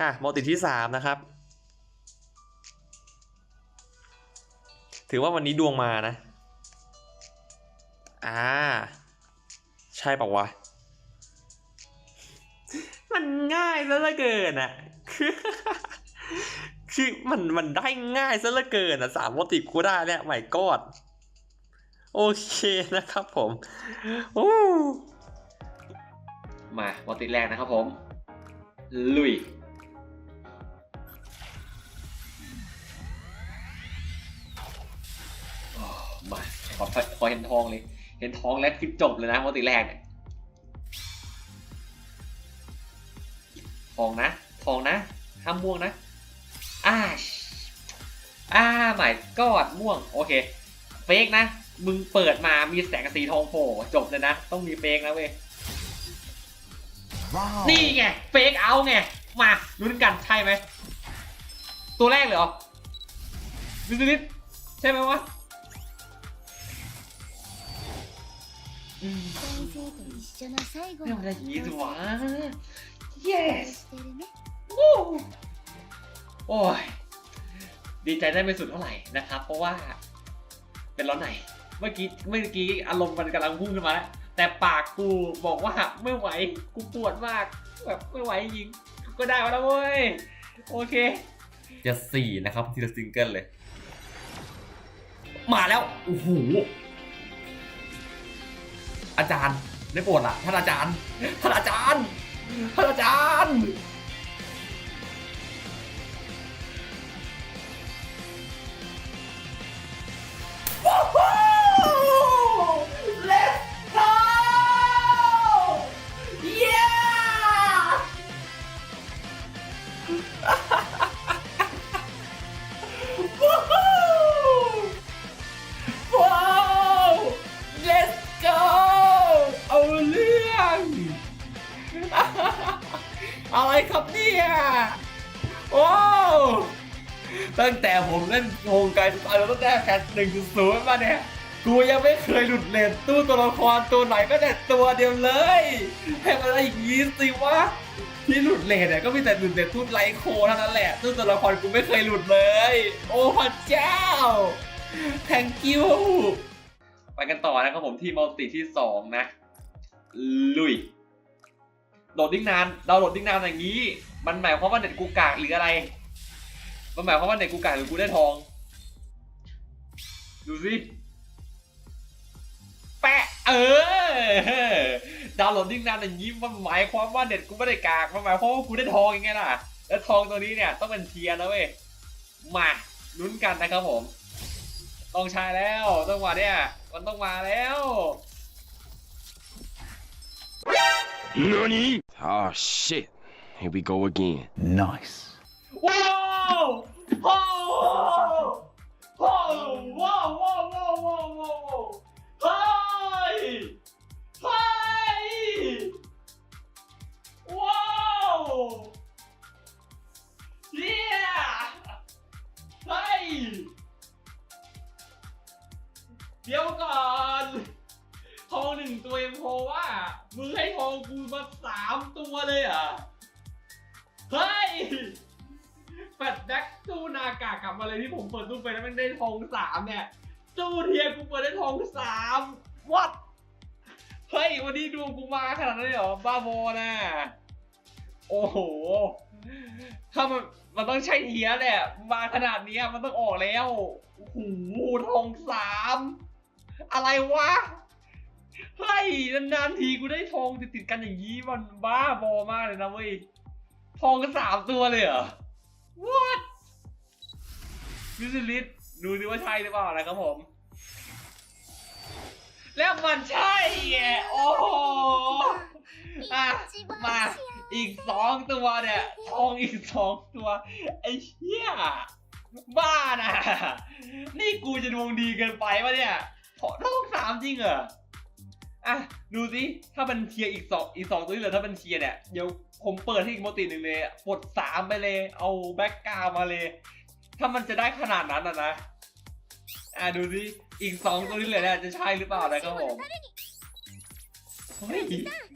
อะโมติที่สามนะครับ ถือว่าวันนี้ดวงมานะ อ่า ใช่ปะวะ มันง่ายซะเหลือเกินอะคือคือมันมันได้ง่ายซะเหลือเกินอะสามโมติกูได้เนี่ยใหม่กอดโอเคนะครับผมโอ้มาโมติแรกนะครับผม ลุย ขอขอเห็นทองเลย เห็นทองแล้วคือจบเลยนะโมติแรกเนี่ยทองนะทองนะห้ามม่วงนะอ่าชอ่าหมายกอดม่วงโอเคเฟกนะ มึงเปิดมามีแสงสีทองโผล่จบเลยนะ ต้องมีเฟกนะเว้ยนี่ไงเฟกเอาไงมาลุ้นกันใช่ไหมตัวแรกเลยเหรอดูสินิดใช่ไหมวะ อืม 先生と一緒の最後 ไม่ の ได้ยีสิวะ 期 yes 待してるね โอ้โอ้ย ดีใจได้ไม่สุดเท่าไหร่นะครับ เพราะว่า เป็นร้อนไหน เมื่อกี้เมื่อกี้อารมณ์มันกำลังพุ่งขึ้นมาแล้ว แต่ปากกูบอกว่าไม่ไหว กูปวดมาก แบบไม่ไหวจริง ก็ได้มาแล้วเว้ย โอเค จะสี่นะครับทีละซิงเกิลเลย มาแล้ว โอ้โห อาจารย์ได้โปรดละท่านอาจารย์ท่านอาจารย์ท่านอาจารย์ ว้ตั้งแต่ผมเล่นโฮงไกสไตล์มาตั้งแต่แพทหนึ่งศูนย์มาเนี่ยกูยังไม่เคยหลุดเลนตู้ตัวละครตัวไหนก็แต่ตัวเดียวเลยให้มันอะไรอย่างนี้สิวะที่หลุดเลนเนี่ยก็มีแต่หลุดเลนตู้ไลโคเท่านั้นแหละตู้ตัวละครกูไม่เคยหลุดเลย โอ้พระเจ้า thank you ไปกันต่อนะครับผมที่มัลติที่สองนะ ลุย โหลดดิ้งนานดาวโหลดดิ้งนานอย่างนี้ มันหมายความว่าเน็ตกูกากหรืออะไร มันหมายความว่าเน็ตกูกากหรือกูได้ทอง ดูสิแปะเออดาวน์โหลดดิ้งนานอย่างนี้มันหมายความว่าเน็ตกูไม่ได้กากมันหมายความว่ากูได้ทองยังไงล่ะ แล้วทองตัวนี้เนี่ยต้องเป็นเทียร์นะเว้ยมาลุ้นกันนะครับผม ต้องใช้แล้วต้องมาเนี่ยมันต้องมาแล้ว NANI? Oh shit. Here we go again. Nice. Whoa! Oh! Oh! Whoa! Whoa! Whoa! Whoa! Whoa! Whoa! ลับมาเลยที่ผมเปิดตู้ไปแล้วมันได้ทองสามเนี่ยตู้เทียกูเปิดได้ทองสามวัดเฮ้ยวันนี้ดวงกูมาขนาดนั้นเลยเหรอบ้าโมนะโอ้โหถ้ามันมันต้องใช่เทียแหละมาขนาดนี้มันต้องออกแล้วโอ้โหทองสามอะไรวะเฮ้ยนานๆทีกูได้ทองติดๆกันอย่างนี้มันบ้าบอมากเลยนะเว้ยทองสามตัวเลยเหรอ what มิสลิสดูดิว่าใช่หรือเปล่านะไรครับผม แล้วมันใช่ไงโอ้โหอะมาอีกสองตัวเนี่ยทองอีกสองตัว ไอ้เหี้ยบ้านะนี่กูจะดวงดีเกินไปวะเนี่ยขอทองสามจริงเหรออะดูสิถ้ามันเทียร์อีกสองอีกสองตัวที่เหลือถ้ามันเทียร์เนี่ยเดี๋ยวผมเปิดให้อีกโมติหนึ่งเลยกดสามไปเลย เอาแบ็กกราวด์มาเลย ถ้ามันจะได้ขนาดนั้นอะนะ อะดูสิอีกสองตัวที่เหลือเนี่ยจะใช่หรือเปล่านะครับผม เฮ้ย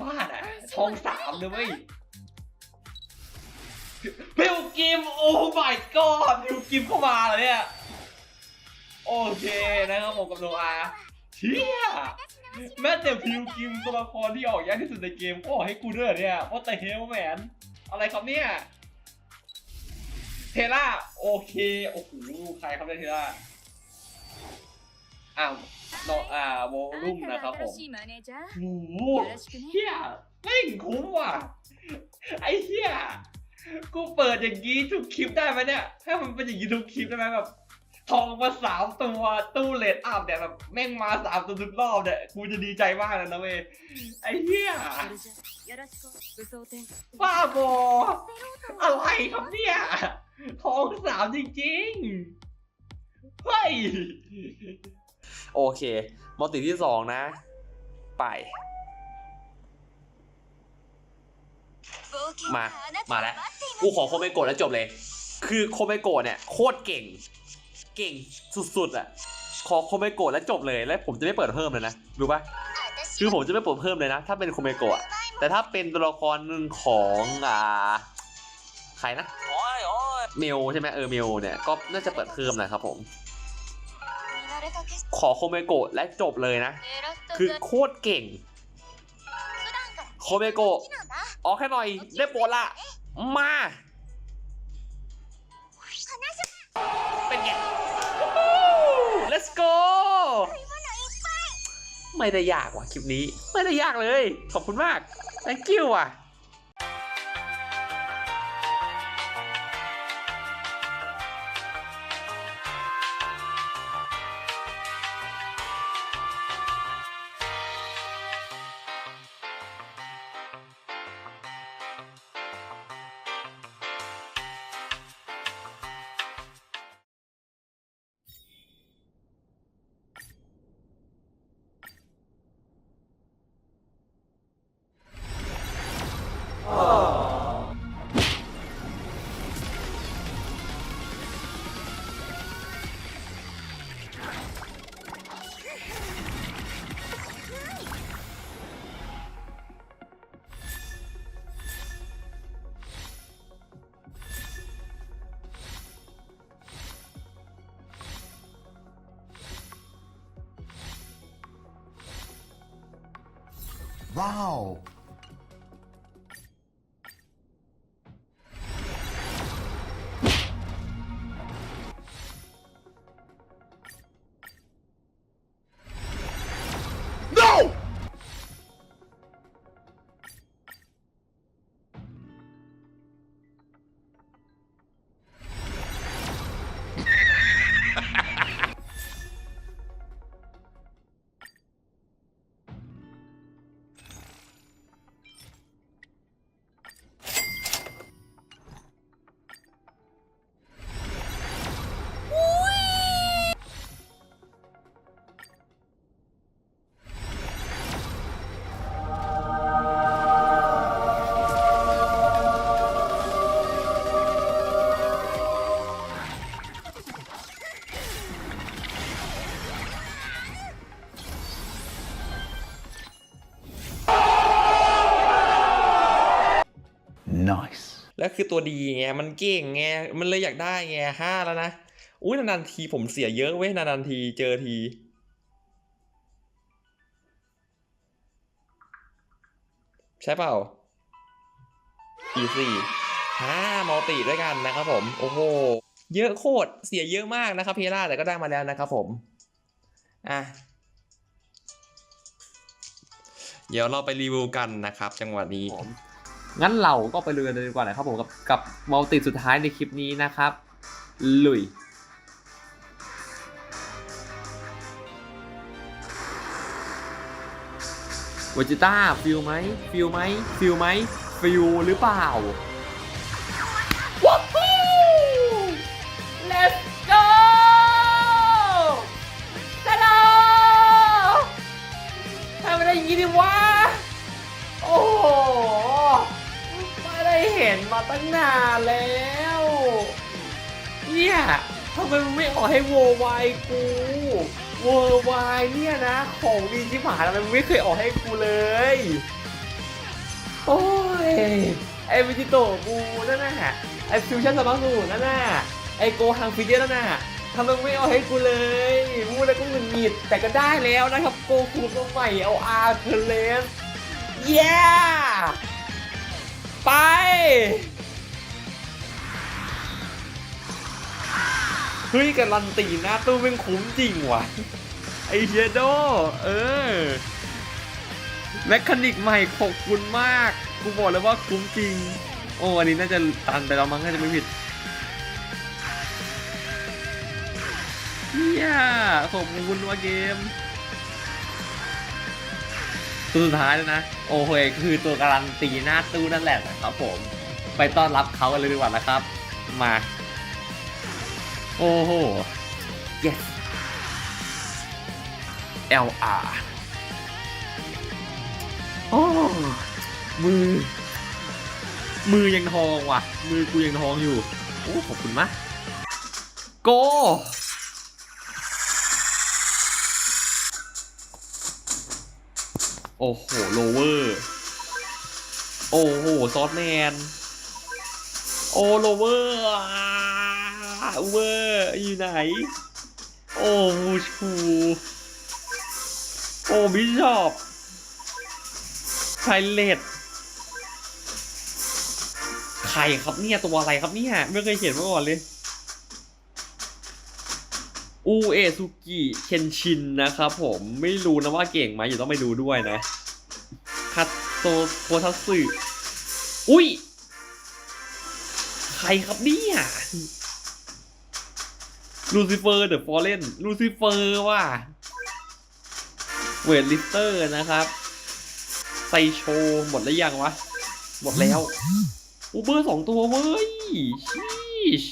บ้าน่ะทองสามเลยเว้ยพิวกิมโอ้ my god พิวกิมเข้ามาเลยเนี่ย โอเคนะครับผมกับโนอาเชี่ยแม้แต่พิวกิมตัวละครที่ออกยากที่สุดในเกมก็ออกให้กูด้วยเหรอเนี่ยว่าแต่เฮลแมนอะไรครับเนี่ย เทล่า โอเค โอ้โห ใครครับได้ทีละอ้าวเนาะอ่า วอลลุ่มนะครับผมโอ้โหเฮียเล่นคุ้มว่ะ ไอ้เฮียกูเปิดอย่างนี้ทุกคลิปได้ไหมเนี่ย ให้มันเป็นอย่างนี้ทุกคลิปได้ไหมแบบทองมาสามตัวตู้เลดอัพเนี่ยแบบแม่งมาสามตัวทุกรอบเนี่ยกูจะดีใจมากเลยนะเว้ยไอ้เหี้ยบ้าบออะไรครับเนี่ย ทองสามจริงๆเฮ้ยโอเคมัลติที่สองนะ ไป มา มาแล้ว กูขอโคเมโกะแล้วจบเลย คือโคเมโกะเนี่ยโคตรเก่ง เก่งสุดๆอะ ขอโคเมโกะแล้วจบเลย แล้วผมจะไม่เปิดเพิ่มเลยนะ รู้ปะคือผมจะไม่เปิดเพิ่มเลยนะ ถ้าเป็นโคเมโกะอะแต่ถ้าเป็นตัวละครหนึ่งของอ่า ใครนะ เมลใช่ไหมเออเมลเนี่ยก็น่าจะเปิดเพิ่มนะครับผม ขอโคเมโกะและจบเลยนะ คือโคตรเก่ง โคเมโกะออกแค่หน่อยได้โปรดละ มา เป็นไง let's go ไม่ได้ยากว่ะคลิปนี้ ไม่ได้ยากเลย ขอบคุณมาก thank you อะ Wow. Nice. แล้วคือตัวดีไงมันเก่งไงมันเลยอยากได้ไงห้าแล้วนะอุ้ยนานๆทีผมเสียเยอะเว้ยนานๆทีเจอทีใช่เปล่าอีสี่ห้ามัลติด้วยกันนะครับผม โอ้โห เยอะโคตร เสียเยอะมากนะครับเพล่าแต่ก็ได้มาแล้วนะครับผม อะ เดี๋ยวเราไปรีวิวกันนะครับ จังหวะนี้ งั้นเราก็ไปเรือเลยดีกว่านะครับผมกับกับมัลติสุดท้ายในคลิปนี้นะครับ ลุยวจิต้าฟิลไหมฟิลไหมฟิลไหมฟิลหรือเปล่า มาตั้งนานแล้วเนี่ยทำไมมึงไม่ออกให้โววายกูโววายเนี่ยนะ ของดีชิบหายทำไมมึงไม่เคยออกให้กูเลย โอ้ย ไอวิจิโตกูนั่นน่ะไอฟิวชั่นสมาร์ทสูนั่นน่ะไอโกฮังฟิเดียนั่นน่ะทำไมไม่เอาให้กูเลยมูแล้วก็หงุดหงิดแต่ก็ได้แล้วนะครับ โกคูตัวใหม่เอาอาร์เทเลสเย้ ไป เฮ้ยการันตีหน้าตู้เป็นคุ้มจริงว่ะ ไอเชโด เออ แมคคานิกใหม่ขอบคุณมาก กูบอกเลยว่าคุ้มจริง โอ้อันนี้น่าจะตันไปแล้วมั้งถ้าจะไม่ผิดเฮียขอบคุณว่าเกม ตัวสุดท้ายแล้วนะ โอเคคือตัวการันตีหน้าตู้นั่นแหละนะครับผม ไปต้อนรับเขากันเลยดีกว่านะครับ มา โอ้โห yes LR โอ้มือ มือยังทองว่ะ มือกูยังทองอยู่ โอ้ขอบคุณมาก โก โอ้โหโลเวอร์โอ้โหซอสแมนโอ้โลเวอร์อเวอร์อยู่ไหน โอ้มูชูโอ้บิชอปไพเลตใครครับเนี่ย ตัวอะไรครับเนี่ย ไม่เคยเห็นมาก่อนเลย อูเอซุกิเคนชินนะครับผมไม่รู้นะว่าเก่งไหมอยู่ต้องไปดูด้วยนะคัตโตโคทัสึ อุ้ย ใครครับเนี่ยลูซิเฟอร์เดอะฟอร์เรนลูซิเฟอร์ว่ะเวทลิสเตอร์นะครับไซโชหมดแล้วยังวะ หมดแล้ว อูเบอร์สองตัวเว้ยชีช